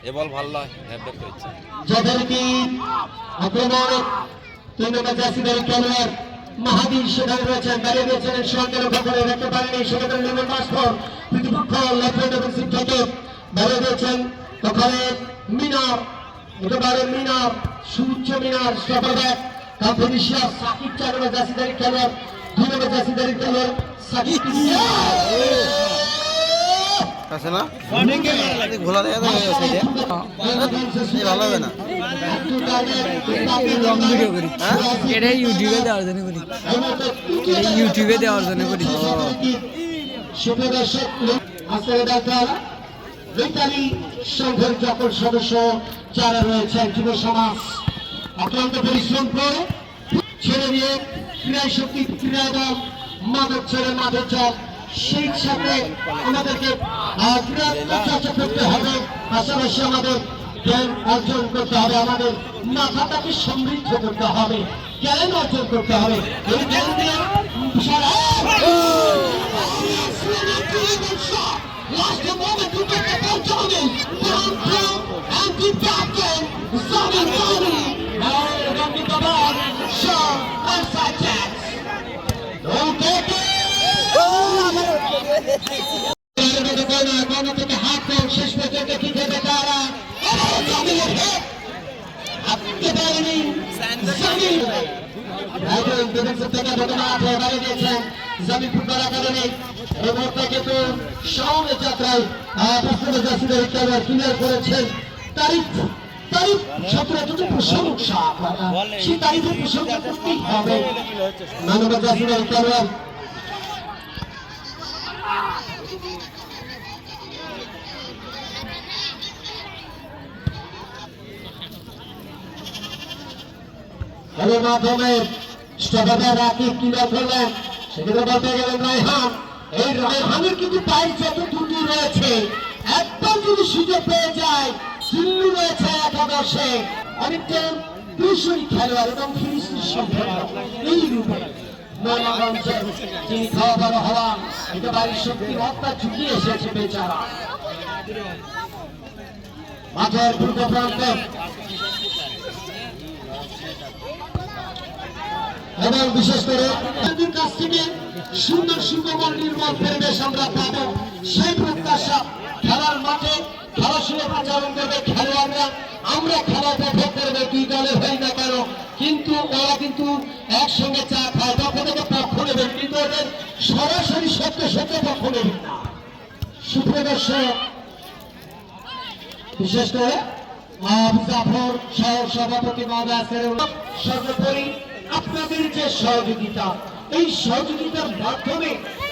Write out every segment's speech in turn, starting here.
এ বল ভালো নয় হ্যাঁ ব্যাক করেছে যাদেরকে আক্রমণ তিন নম্বর জাসিদের খেলোয়াড় মাহাদির সেখানে রয়েছেন দাঁড়িয়ে রয়েছেন সঙ্গে রক্ষা করে রাখতে পারেনি সেক্ষেত্রে লিমন মাস্টার প্রতিপক্ষ লেফট এবং সিট থেকে দাঁড়িয়ে রয়েছেন ওখানে মিনার একেবারে মিনার সুউচ্চ মিনার স্টপার ব্যাক সাকিব চার নম্বর জাসিদারি খেলোয়াড় দুই নম্বর জাসিদারি খেলোয়াড় সাকিব। আছে না? ঘোলা দেখা যায় ভালো হবে না? লং ভিডিও করি এটা ইউটিউবে দেওয়ার জন্য করি। এটা ইউটিউবে দেওয়ার জন্য করি। সংঘের সকল সদস্য যারা রয়েছেন যুব সমাজ অত্যন্ত পরিশ্রম করে ছেড়ে দিয়ে ক্রীড়া শক্তি ক্রীড়া দল মাদক ছেড়ে মাদক চল আমাদেরকে চর্চা করতে হবে। পাশাপাশি আমাদের জ্ঞান অর্জন করতে হবে আমাদের মাথাটাকে সমৃদ্ধ করতে হবে জ্ঞান অর্জন করতে হবে। এই জ্ঞান দিয়ে Last moment to get the ball down, and এই মুহূর্তে কিন্তু সঙ্গে যাত্রায় প্রস্তুত জাসিদের খেলোয়াড় ক্লিয়ার করেছেন তারিখ তারিখ সতেরো প্রশংসা সেই এর মাধ্যমে স্টপারদের রাকিব ক্লিয়ার করলেন সেখানে বলতে গেলেন রায়হান, এই রায়হানের কিন্তু পায়ের যত ত্রুটি রয়েছে। একদম যদি সুযোগ পেয়ে যায়, দিল্লি রয়েছে একাদশে অনেকটা দুশোই খেলোয়াড় এবং ফিনিশিং সম্পন্ন এই রূপে মনোরঞ্জন যিনি খাওয়া দাওয়া হওয়া একেবারে শক্তির হত্যা ঝুঁকি এসেছে বেচারা। মাঠের পূর্ব প্রান্তে এবং বিশেষ করে কাছ থেকে সুন্দর সুন্দর নির্মল পরিবেশ আমরা পাবো। সেই প্রত্যাশা খেলার মাঠে খেলা শুনে প্রচারণ করবে খেলোয়াড়রা। আমরা খেলা উপভোগ করবে, দুই দলের হই না কেন? কিন্তু ওরা কিন্তু একসঙ্গে চা খায়। তখন থেকে পক্ষ নেবেন কিন্তু ওদের সরাসরি সত্য সত্য পক্ষ নেবেন না সুপ্রদর্শক বিশেষ করে জাফর সহ সভাপতি মহোদয় সর্বোপরি আপনাদের যে সহযোগিতা, এই সহযোগিতার মাধ্যমে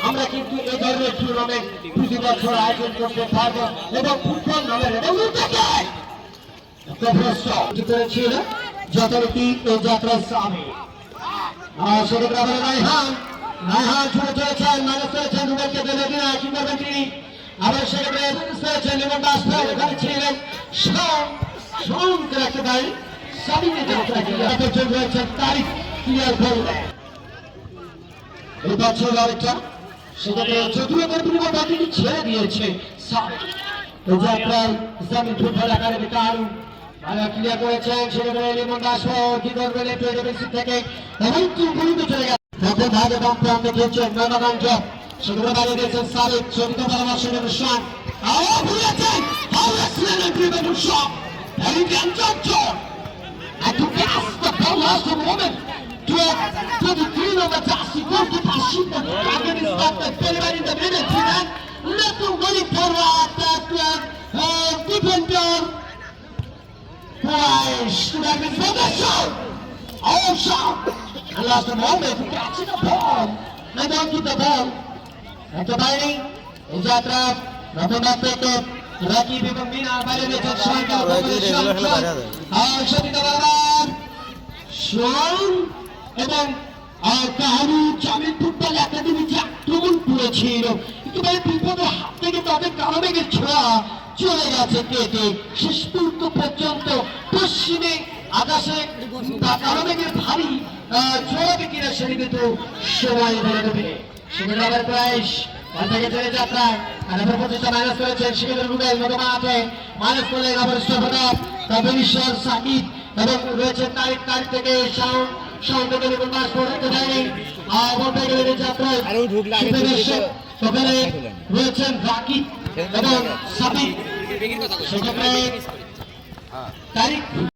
আমরা কিন্তু এই ধরনের টুর্নামেন্ট প্রতি বছর আয়োজন করতে পারব এবং ফুটবল নামের এবং উদ্যোগে করেছিল যথারীতি এই যাত্রার সামনে সেক্ষেত্রে আমাদের রায়হান রায়হান ছুটে চলেছেন, মানুষ চলেছেন রুবেলকে বেলে দিন কি করবেন তিনি আবার সেক্ষেত্রে চলেছেন লিমন দাস ভাই ওখানে ছিলেন সব সঙ্গে রাখতে পারি সাবিনে যাত্রা ক্লিয়ার তারিখ। ক্লিয়ার করলেন এই বছর আরেকটা সেখানে যদিও তার বিনিময় ছেড়ে দিয়েছে এই যাত্রায় ইসলামী ফুটবল একাডেমি কারণ ক্লিয়ার করেছেন সেখানে লিমন দাস কি করবেন একটু থেকে এবং কি চলে গেছে তাতে ভাগ এবং প্রান্তে খেয়েছেন নয়নগঞ্জ সেখানে বাড়িয়ে দিয়েছেন সাবেক চরিত পরামর্শ শান আবার ভুলেছেন Howrah agreement shop Hurricane Junction and to pass the last moment to, to the green of the Tassi goal to Tashim the target is not the delivery in the middle to that let the way forward that uh, defender Christ to that is for the shot all shot and last moment catching the ball and don't keep the ball একটা বাইরে এই যাত্রা রতনাথ থেকে রাকিব এবং মিনার বাইরে রয়েছে সরকার আর সবিতা বাবার Schwann এবং জামিন ফুটবল একাডেমি যে আক্রমণ করেছিল, একেবারে বিপদের হাত থেকে তাদের কারণে ছোড়া চলে গেছে কেটে। শেষ পর্যন্ত পশ্চিমে আকাশে ভারী আবার প্রায়। যাত্রায় আর করলেন ঈশ্বর তারিখ তারিখ থেকে শাওন। দেখুন মাস পড়তে দেয়নি। বলতে গেলে রয়েছেন রাকিব এবং সাকিব সেক্ষেত্রে তারিখ